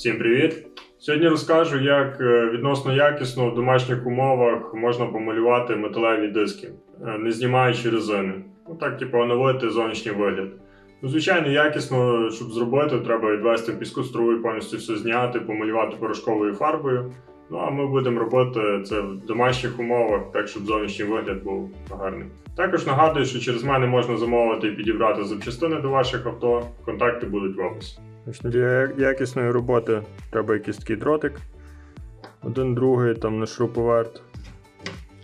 Всім привіт! Сьогодні розкажу, як е, відносно якісно в домашніх умовах можна помалювати металеві диски, е, не знімаючи резини. Ну так, типу, оновити зовнішній вигляд. Ну, звичайно, якісно, щоб зробити, треба відвести піску струю, повністю все зняти, помалювати порошковою фарбою. Ну а ми будемо робити це в домашніх умовах, так щоб зовнішній вигляд був гарний. Також нагадую, що через мене можна замовити і підібрати запчастини до ваших авто. Контакти будуть в описі. Для якісної роботи треба якийсь такий дротик. Один другий там на шуруповерт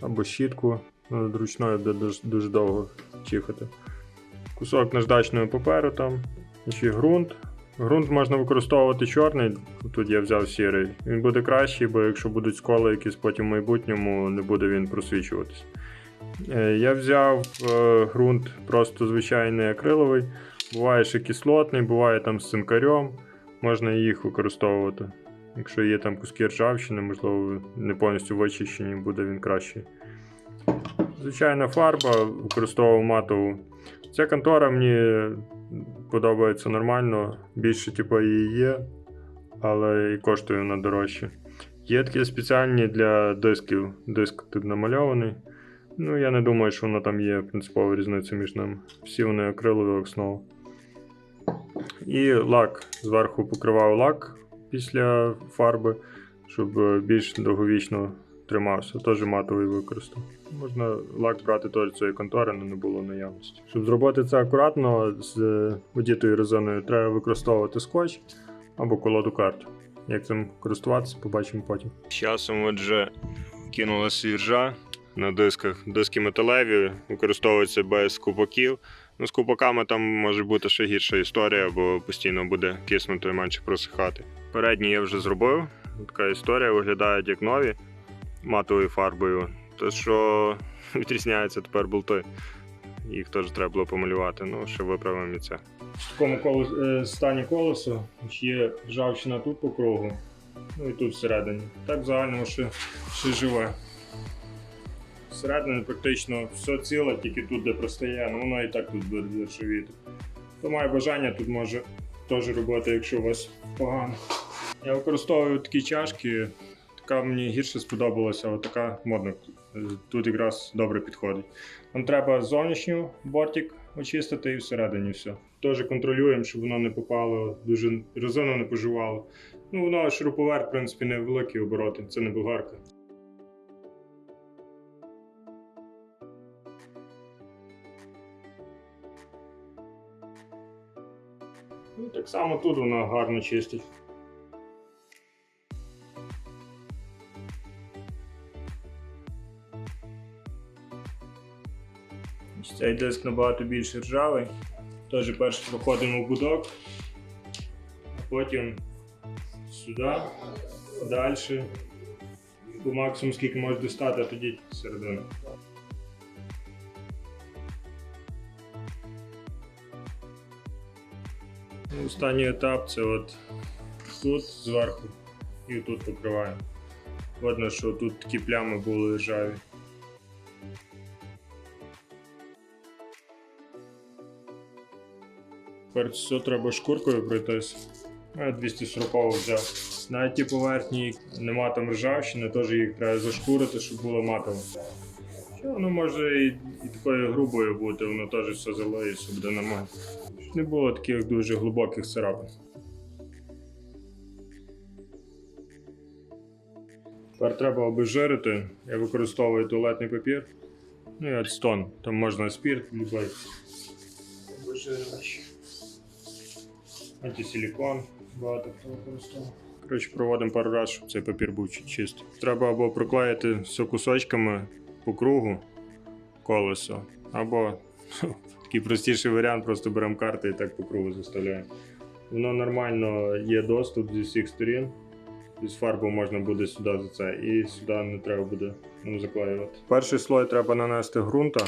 або щітку. Ну, Ручною буде дуже, дуже довго чихати. Кусок наждачного паперу там, ще ґрунт. Ґрунт можна використовувати чорний, тут я взяв сірий. Він буде кращий, бо якщо будуть сколи якісь потім в майбутньому, не буде він просвічуватись. Е, Я взяв е, ґрунт просто звичайний акриловий. Буває ще кислотний, буває там з цинкарем. Можна їх використовувати. Якщо є там куски ржавчини, можливо, не повністю вичищені, буде він кращий. Звичайна фарба, використовував матову. Ця контора мені подобається нормально, більше типу, її є, але і коштує вона дорожче. Є такі спеціальні для дисків. Диск тут намальований. Ну, я не думаю, що воно там є принципова різниця між ними. Всі вони акрилові основи. І лак. Зверху покривав лак після фарби, щоб е, більш довговічно тримався. Теж матовий використав. Можна лак брати теж цієї контори, але не було наявності. Щоб зробити це акуратно з е, одітою резиною, треба використовувати скотч або колоду карт. Як цим користуватися, побачимо потім. З часом отже кинула свіржа на дисках. Диски металеві, використовуються без купаків. Ну, з купаками там може бути ще гірша історія, бо постійно буде киснути менше просихати. Передні я вже зробив. Така історія виглядають як нові матовою фарбою. Те, що відрізняються тепер болти. Їх теж треба було помалювати. Ну, ще виправимо і це. В такому колес, е, стані колесо є ржавчина тут по кругу, ну і тут всередині. Так в загальному ще, ще живе. Всередині практично все ціле, тільки тут, де простає, ну воно і так тут буде ржавіти. Хто має бажання, тут може теж робити, якщо у вас погано. Я використовую такі чашки. Така мені гірше сподобалася, а така модна. Е, Тут якраз добре підходить. Нам треба зовнішню бортик очистити і всередині все. Теж контролюємо, щоб воно не попало, дуже резину не поживало. Ну, воно шуруповерт, в принципі, не великі обороти, це не болгарка. Ну, так само тут воно гарно чистить. Цей диск набагато більш ржавий. Теж перше проходимо в будок, а потім сюди, далі. По максимуму скільки може достати, а тоді середину. Ну, Останній етап це от тут зверху і тут покриваємо. Видно, що тут такі плями були ржаві. Тепер все треба шкуркою пройтись. Ну, Я 240 взяв. Навіть ті поверхні нема там ржавчини, теж їх треба зашкурити, щоб було матово. Воно може і, і такою грубою бути, воно теж все залиється, буде нормально. Не було таких дуже глибоких царапин. Тепер треба обезжирити. Я використовую туалетний папір. Ну і ацтон. Там можна спірт, любий. Обезжирювач. Антисилікон, багато хто використовує. Коротше, проводимо пару разів, щоб цей папір був чи- чистий. Треба або приклеїти все кусочками по кругу колесо, або такий простіший варіант, просто беремо карти і так по кругу заставляємо. Воно нормально є доступ зі всіх сторін. З фарбу можна буде сюди за це, і сюди не треба буде ну, заклеювати. Перший слой треба нанести ґрунта.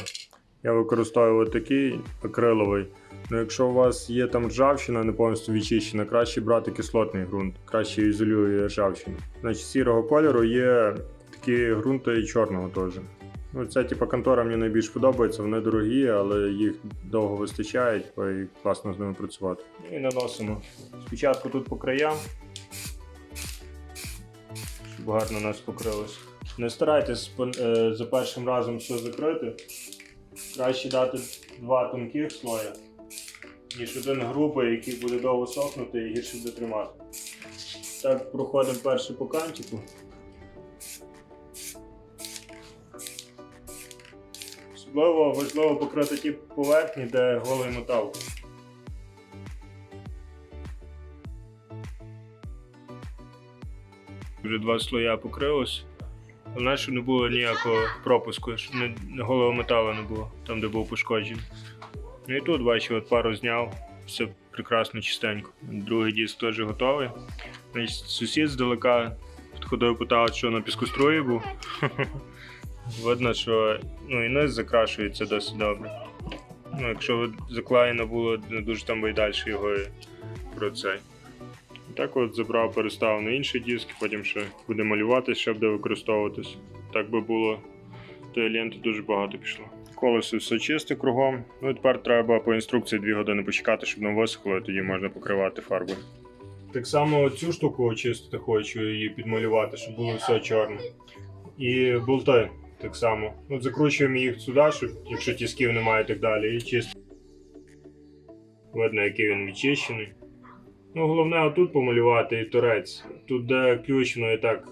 Я використовую такий акриловий. Ну, якщо у вас є там ржавчина, не повністю відчищена, краще брати кислотний ґрунт, краще ізолює ржавчину. Значить, сірого кольору є такі ґрунти і чорного теж. Ну, ця типу, контора мені найбільш подобається, вони дорогі, але їх довго вистачає, типу, і класно з ними працювати. Ну, І наносимо. Спочатку тут по краям, щоб гарно у нас покрилось. Не старайтесь е, за першим разом все закрити. Краще дати два тонких слоя, ніж один грубий, який буде довго сохнути і гірше буде тримати. Так, проходимо перший по кантику. Особливо важливо покрити ті поверхні, де голий метал. Вже два слоя покрилось. Головне, щоб не було ніякого пропуску, щоб не, голого металу не було, там, де був пошкоджений. Ну і тут, бачу, от пару зняв, все прекрасно чистенько. Другий диск теж готовий. Значить, сусід здалека підходив, питав, що на піскоструї був. Видно, що ну, і низ закрашується досить добре. Ну, якщо заклеєно було, не дуже там би далі його про цей. Так от забрав, переставив на інший диск, потім ще буде малювати, ще буде використовуватись. Так би було, тої ленти дуже багато пішло. Колесо все чисте кругом. Ну і тепер треба по інструкції 2 години почекати, щоб воно висохло, і тоді можна покривати фарбою. Так само цю штуку очистити хочу її підмалювати, щоб було все чорне. І болти так само. От закручуємо їх сюди, щоб якщо тісків немає і так далі, і чисто. Видно, який він відчищений. Ну, головне отут помалювати і торець. Тут, де ключно, і так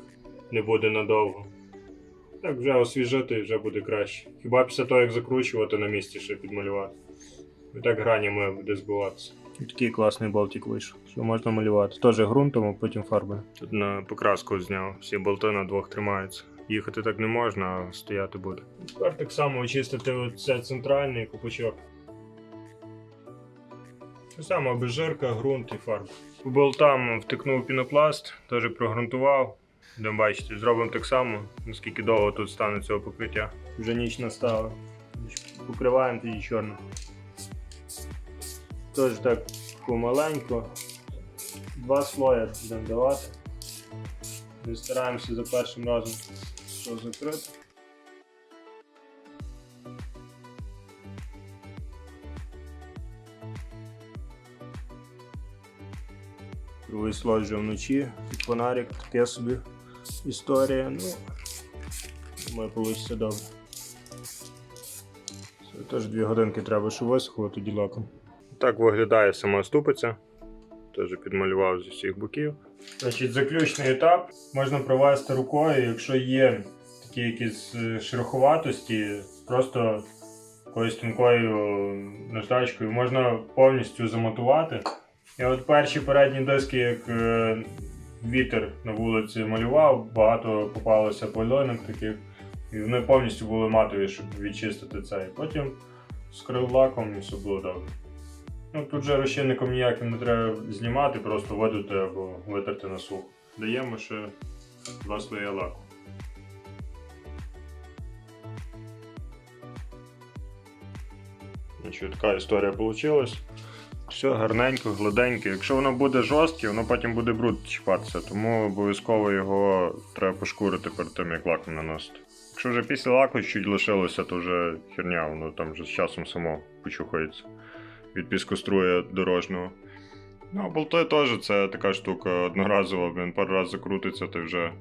не буде надовго. Так вже освіжити і вже буде краще. Хіба після того, як закручувати на місці ще підмалювати. І так гранями буде збиватися. Такий класний болтик вийшов, що можна малювати. Теж ґрунтом, а потім фарбою. Тут на покраску зняв, всі болти на двох тримаються. Їхати так не можна, а стояти буде. Тепер так само очистити оце центральний купочок. Те саме обезжирка, ґрунт і фарба. По болтам втикнув пінопласт, теж прогрунтував. Де бачите, зробимо так само, наскільки довго тут стане цього покриття. Вже ніч настала. Покриваємо тоді чорним. Теж так помаленько. Два слоя будемо давати. Ми стараємося за першим разом закрити. Другий слой вночі, під фонарик, таке собі історія. Ну, думаю, вийде добре. Це теж дві годинки треба, щоб висохло тоді лаком. Так виглядає сама ступиця. Теж підмалював з усіх боків. Значить, заключний етап можна провести рукою, якщо є такі якісь е, шероховатості, просто якоюсь тонкою наждачкою можна повністю замотувати. І от перші передні диски, як е, вітер на вулиці малював, багато попалося польонок таких, і вони повністю були матові, щоб відчистити це. І потім скрив лаком і все було добре. Ну, тут же розчинником ніяким не треба знімати, просто видути або витерти на сухо. Даємо ще два слоя лаку. Значить, така історія вийшла. Все гарненько, гладенько. Якщо воно буде жорстке, воно потім буде бруд чіпатися, тому обов'язково його треба пошкурити перед тим, як лаком наносити. Якщо вже після лаку чуть лишилося, то вже херня, воно там вже з часом само почухається від піскоструя дорожнього. Ну, а болти теж це така штука одноразова, блін, пару разів закрутиться, то вже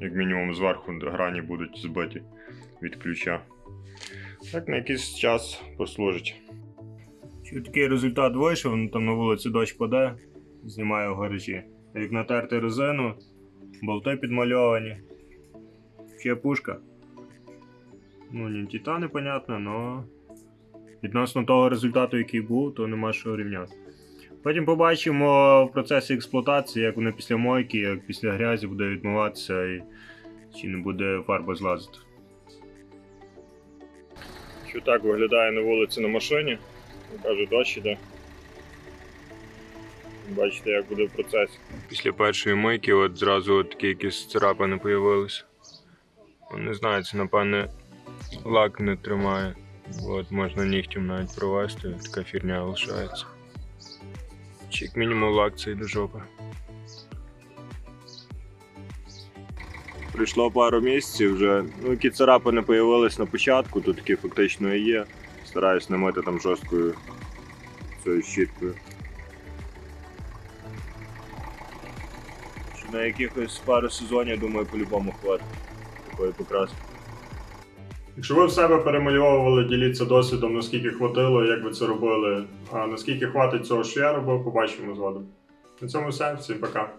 як мінімум зверху грані будуть збиті від ключа. Так на якийсь час послужить. Що такий результат вийшов, ну, там на вулиці дощ паде, знімаю в гаражі. Як натерти резину, болти підмальовані. Ще пушка. Ну, не титани, понятно, але відносно того результату, який був, то нема що рівняти. Потім побачимо в процесі експлуатації, як воно після мойки, як після грязі буде відмиватися і чи не буде фарба злазити. Що так виглядає на вулиці на машині. Кажу, дощ іде. Бачите, як буде в процесі. Після першої мийки от зразу от такі якісь царапини з'явилися. Не знаю, це напевне лак не тримає. От можна нігтем навіть провести, така фірня лишається. Чи як мінімум лак цей до жопи. Прийшло пару місяців вже. Ну, які царапини з'явились на початку, тут такі фактично і є. Стараюсь не мити там жорсткою цією щіткою. На якихось пару сезонів, думаю, по-любому хватить такої покраски. Якщо ви в себе перемальовували, діліться досвідом, наскільки хватило, як ви це робили. А наскільки хватить цього, що я робив, побачимо згодом. На цьому все. Всім пока.